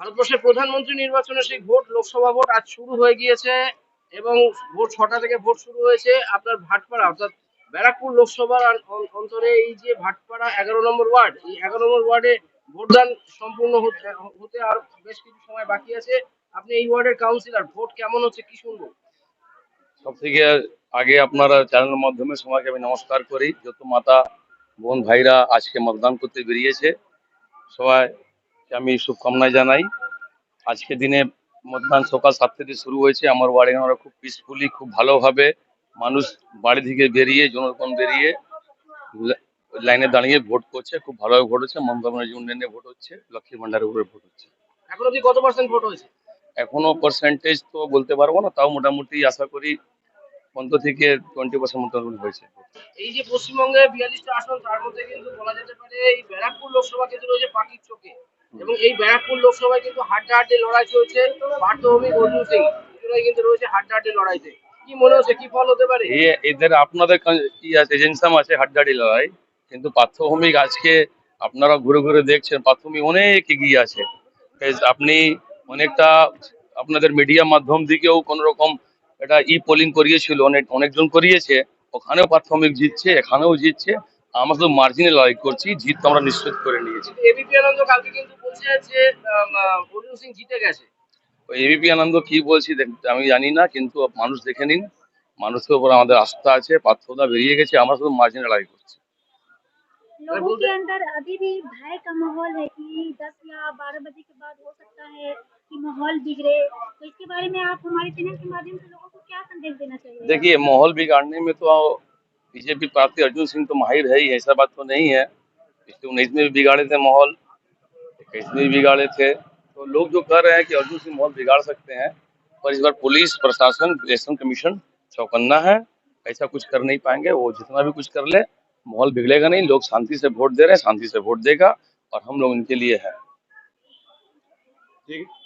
ভারতবর্ষের প্রধানমন্ত্রী নির্বাচনের সেই ভোট, লোকসভা ভোট আজ শুরু হয়ে গিয়েছে এবং ভোট ছটা থেকে ভোট শুরু হয়েছে আপনার ভাটপাড়া, অর্থাৎ ব্যারাকপুর লোকসভার অন্তরে এই যে ভাটপাড়া এগারো নম্বর ওয়ার্ড, এই এগারো নম্বর ওয়ার্ডে ভোটদান সম্পূর্ণ হতে আর বেশ কিছু সময় বাকি আছে। আপনি এই ওয়ার্ডের কাউন্সিলর, ভোট কেমন হচ্ছে কি শুনব? সব থেকে আগে আপনারা চ্যানেলের মাধ্যমে সবাইকে আমি নমস্কার করি। যত মাতা, বোন, ভাইরা আজকে মতদান করতে বেরিয়েছে সবাইকে আমি শুভকামনা জানাই। আজকে দিনে মতদান সকাল সাত থেকে শুরু হয়েছে। আমার ওয়ার্ডে আমরা খুব পিসফুলি খুব ভালোভাবে মানুষ বাড়ি থেকে বেরিয়ে জনগণ বেরিয়ে লাইনে দাঁড়িয়ে ভোট করছে। খুব ভালোভাবে ভোট হচ্ছে। মমতা ব্যানার্জি উন্নয়নে ভোট হচ্ছে। লক্ষ্মী ভান্ডারের উপরে ভোট হচ্ছে। এখন অব্দি কত পার্সেন্ট ভোট হয়েছে? এখনও পার্সেন্টেজ তো বলতে পারব না তাও মোটামুটি আশা করি পনেরো থেকে টোয়েন্টি পার্সেন্ট মতো হয়েছে। এই যে পশ্চিমবঙ্গে বিয়াল্লিশটা আসন তার মধ্যে কিন্তু বলা যেতে পারে এই ব্যারাকপুর লোকসভা কিন্তু রয়েছে পাখির চোখে। এবং এই ব্যারাকপুর লোকসভায় কিন্তু হাড্ডাহাড্ডি লড়াই চলছে, পার্থভূমি অর্জুন সিং দুজনেই কিন্তু রয়েছে হাড্ডাহাড্ডি লড়াইতে। কি মনে হচ্ছে, কি ফল হতে পারে? এদের আপনাদের কা- আছে এজেন্সাম আছে লড়াই, কিন্তু প্রাথমিক আজকে আপনারা ঘুরে ঘুরে দেখছেন প্রাথমিক অনেক এগিয়ে আছে। আপনি অনেকটা আপনাদের মিডিয়া মাধ্যম দিকেও কোন রকম এটা ই পোলিং করিয়েছিল, অনেক, অনেকজন করিয়েছে, ওখানেও প্রাথমিক জিতছে, এখানেও জিতছে আমরা শুধু মার্জিনে লড়াই করছি জিত তো আমরা নিশ্চিত করে নিয়েছি এবিপি আনন্দ কালকে কিন্তু বলছে যে আম, আহ, অর্জুন সিং জিতে গেছে ওই এবিপি আনন্দ কি বলছি দেখ- আমি জানি না কিন্তু মানুষ দেখে নিন মানুষের উপর আমাদের আস্থা আছে পার্থদা বেরিয়ে গেছে আমরা শুধু মার্জিনে লড়াই করছি लोगों के अंदर अभी भी भय का माहौल है कि 10 या 12 बजे के बाद हो सकता है कि माहौल बिगड़े तो इसके बारे में आप हमारे चैनल के माध्यम से लोगों को क्या संदेश देना चाहिए देखिए माहौल बिगाड़ने में तो बीजेपी प्रार्थी अर्जुन सिंह तो माहिर है ही, ऐसा बात तो नहीं है। पिछले उन्नीस में भी बिगाड़े थे माहौल। इक्कीस में भी बिगाड़े थे। तो लोग जो कह रहे हैं कि अर्जुन सिंह माहौल बिगाड़ सकते हैं, पर इस बार पुलिस, प्रशासन इलेक्शन कमीशन चौकन्ना है। ऐसा कुछ कर नहीं पाएँगे, वो जितना भी कुछ कर ले, माहौल बिगड़ेगा नहीं। लोग शांति से वोट दे रहे हैं, शांति से वोट देगा, और हम लोग इनके लिए है। ठीक है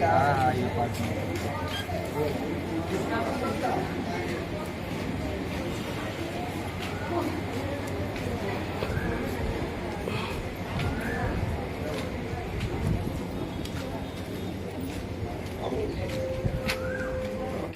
Tá, casa.